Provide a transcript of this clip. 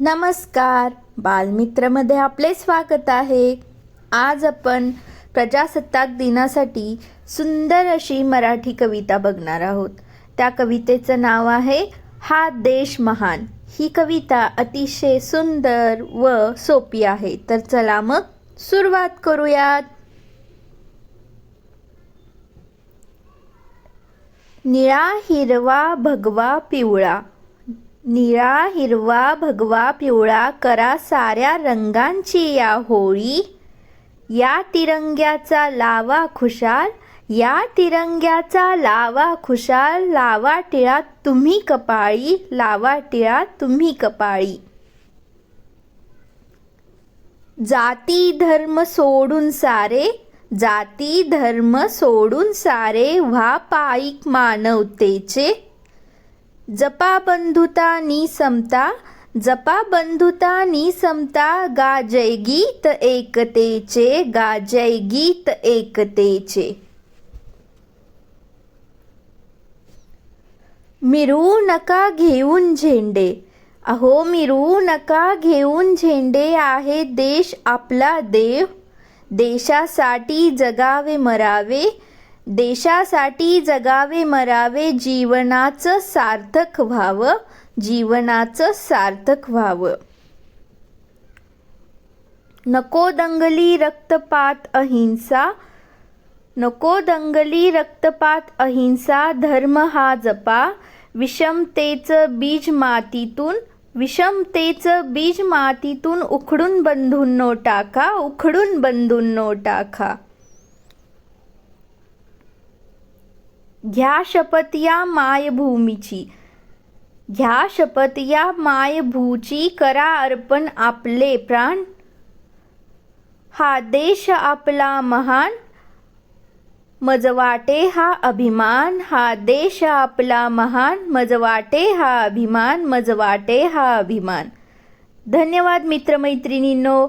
नमस्कार. बालमित्रमध्ये आपले स्वागत आहे. आज आपण प्रजासत्ताक दिनासाठी सुंदर अशी मराठी कविता बघणार आहोत. त्या कवितेचं नाव आहे हा देश महान. ही कविता अतिशय सुंदर व सोपी आहे. तर चला मग सुरुवात करूयात. निळा हिरवा भगवा पिवळा. निळा हिरवा भगवा पिवळा करा साऱ्या रंगांची या होळी. या तिरंग्याचा लावा खुशाल या तिरंग्याचा लावा खुशाल लावा टिळा तुम्ही कपाळी लावा टिळा तुम्ही कपाळी. जाती धर्म सोडून सारे जाती धर्म सोडून सारे व्हा पायिक मानवतेचे. जपा बंधुता नि समता जपा बंधुता नि समता गाजय गीत एकतेचे गाजय गीत एकतेचे मिरवू नका घेऊन झेंडे अहो मिरवू नका घेऊन झेंडे आहे देश आपला देव. देशासाठी जगावे मरावे देशासाठी जगावे मरावे जीवनाचं सार्थक व्हावं जीवनाचं सार्थक व्हावं. नको दंगली रक्तपात अहिंसा नको दंगली रक्तपात अहिंसा धर्म हा जपा. विषमतेचं बीज मातीतून विषमतेचं बीज मातीतून उखडून बंधून नो टाका उखडून बंधून नो टाका. घ्या शपथ या मायभूमीची. घ्या शपथ या मायभूची करा अर्पण आपले प्राण. हा देश आपला महान. मजवाटे हा अभिमान. हा देश आपला महान. मजवाटे हा अभिमान. मजवाटे हा अभिमान. धन्यवाद मित्रमैत्रिणींनो.